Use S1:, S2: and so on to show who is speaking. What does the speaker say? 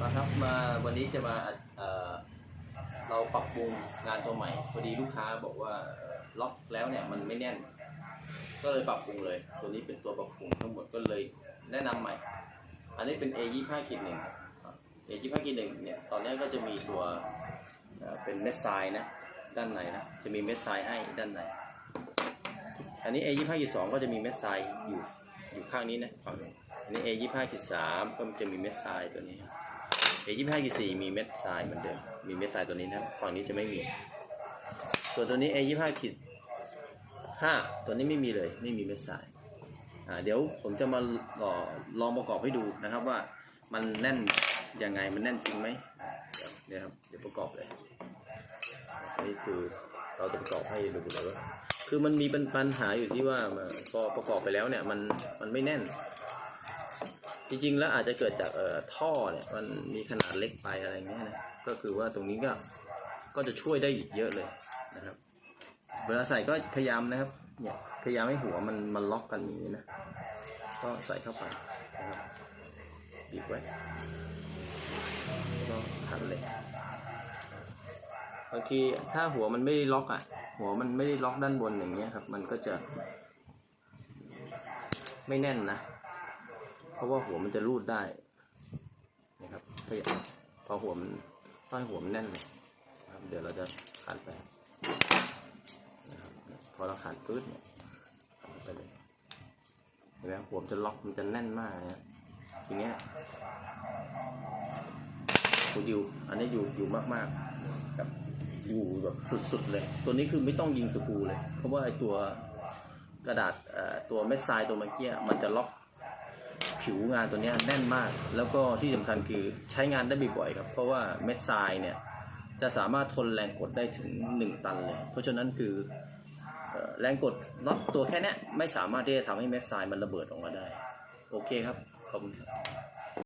S1: มาครับมาวันนี้จะมาเอ่อเราปรับปรุงงานตัวใหม่พอดีลูกค้าบอกว่าล็อกแล้วเนี่ยมันไม่แน่น ก็เลยปรับปรุงเลย ตัวนี้เป็นตัวปรับปรุงทั้งหมดก็เลยแนะนำใหม่ อันนี้เป็น A 2 5ขีดหนึ่ง A 2 5ขีดหนึ่งเนี่ยตอนนี้ก็จะมีตัวเเป็นเม็ดทรายนะด้านในนะจะมีเม็ดทรายให้ด้านในอันนี้ A 2 5ขีดสองก็จะมีเม็ดทรายอยู่อยู่ข้างนี้นะฝั่งนี้อันนี้ A 2 5ขีดสามก็จะมีเม็ดทรายตัวนี้ A 2 5ขีดสี่มีเม็ดทรายเหมือนเดิม มีเม็ดทรายตัวนี้นะครับฝั่งนี้จะไม่มี ส่วนตัวนี้ A 2 5ขีดห้าตัวนี้ไม่มีเลย ไม่มีเม็ดทราย อ่า เดี๋ยวผมจะมาลองลองประกอบให้ดูนะครับว่ามันแน่นยังไง มันแน่นจริงไหมเนี่ยครับ เดี๋ยวประกอบเลย นี่คือเราจะประกอบให้ดูเลยว่าคือมันมีปัญหาอยู่ที่ว่าพอประกอบไปแล้วเนี่ย มัน มันไม่แน่น จริงๆแล้วอาจจะเกิดจากเอ่อท่อเนี่ยมันมีขนาดเล็กไปอะไรเงี้ยนะก็คือว่าตรงนี้ก็ก็จะช่วยได้อีกเยอะเลยนะครับ เวลาใส่ก็พยายามนะครับเนี่ยพยายามให้หัวมันมันล็อกกันอย่างนี้นะก็ใส่เข้าไปนะครับบีบไว้ก็ขันเลยบางทีถ้าหัวมันไม่ได้ล็อกอะ หัวมันไม่ได้ล็อกด้านบนอย่างเงี้ยครับ มันก็จะ ไม่แน่นนะ เพราะว่าหัวมันจะรูดได้นะครับพยายามพอหัวมันพอให้หัวมันแน่นเลยนะครับ เดี๋ยวเราจะขันไปนะครับพอเราขันปื๊ดเนี่ยไปเลยเห็นไหมหัวมันจะล็อกมันจะแน่นมากนะทีเนี้ยกูอยู่อันนี้อยู่อยู่มากๆแบบอยู่แบบสุดๆเลย ตัวนี้คือไม่ต้องยิงสกูเลย เพราะว่าไอตัวกระดาษตัวเม็ดทรายตัวเมื่อกี้มันจะล็อก ผิวงานตัวนี้แน่นมาก แล้วก็ที่สำคัญคือใช้งานได้บ่อยๆครับ เพราะว่าเม็ดทรายเนี่ยจะสามารถทนแรงกดได้ถึง 1 ตันเลย เพราะฉะนั้นคือแรงกดน็อตตัวแค่เนี้ยไม่สามารถที่จะทำให้เม็ดทรายมันระเบิดออกมาได้ โอเคครับ ขอบคุณครับ